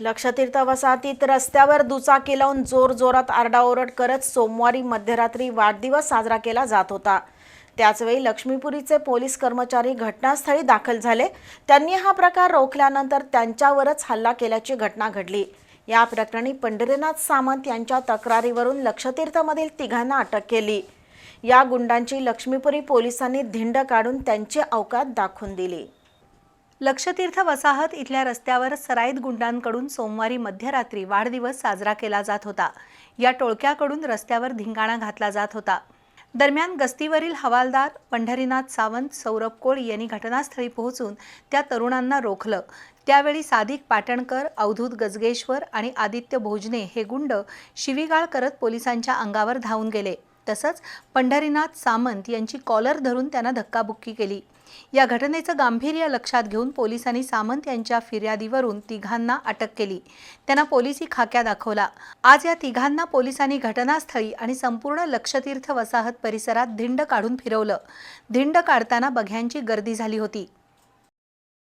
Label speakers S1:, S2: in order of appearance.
S1: लक्षतीर्थ वसाहतीत रस्त्यावर दुचाकी लावून जोर जोरात आरडाओरड करत सोमवारी मध्यरात्री वाढदिवस साजरा केला जात होता. त्याचवेळी लक्ष्मीपुरीचे पोलीस कर्मचारी घटनास्थळी दाखल झाले. त्यांनी हा प्रकार रोखल्यानंतर त्यांच्यावरच हल्ला केल्याची घटना घडली. या प्रकरणी पंढरीनाथ सामंत यांच्या तक्रारीवरून लक्षतीर्थमधील तिघांना अटक केली. या गुंडांची लक्ष्मीपुरी पोलिसांनी धिंड काढून त्यांची अवकात दाखवून दिली.
S2: लक्षतीर्थ वसाहत इथल्या रस्त्यावर सराईत गुंडांकडून सोमवारी मध्यरात्री वाढदिवस साजरा केला जात होता. या टोळक्याकडून रस्त्यावर धिंगाणा घातला जात होता. दरम्यान गस्तीवरील हवालदार पंढरीनाथ सावंत सौरभ कोळी यांनी घटनास्थळी पोहोचून त्या तरुणांना रोखलं. त्यावेळी सादिक पाटणकर अवधूत गजगेश्वर आणि आदित्य भोजने हे गुंड शिवीगाळ करत पोलिसांच्या अंगावर धावून गेले. तसंच पंढरीनाथ सामंत यांची कॉलर धरून त्यांना धक्काबुक्की केली. या घटनेचं गांभीर्य लक्षात घेऊन पोलिसांनी सामंत यांच्या फिर्यादीवरून तिघांना अटक केली. त्यांना पोलिसी खाक्या दाखवला. आज या तिघांना पोलिसांनी घटनास्थळी आणि संपूर्ण लक्षतीर्थ वसाहत परिसरात धिंड काढून फिरवलं. धिंड काढताना बघ्यांची गर्दी झाली होती.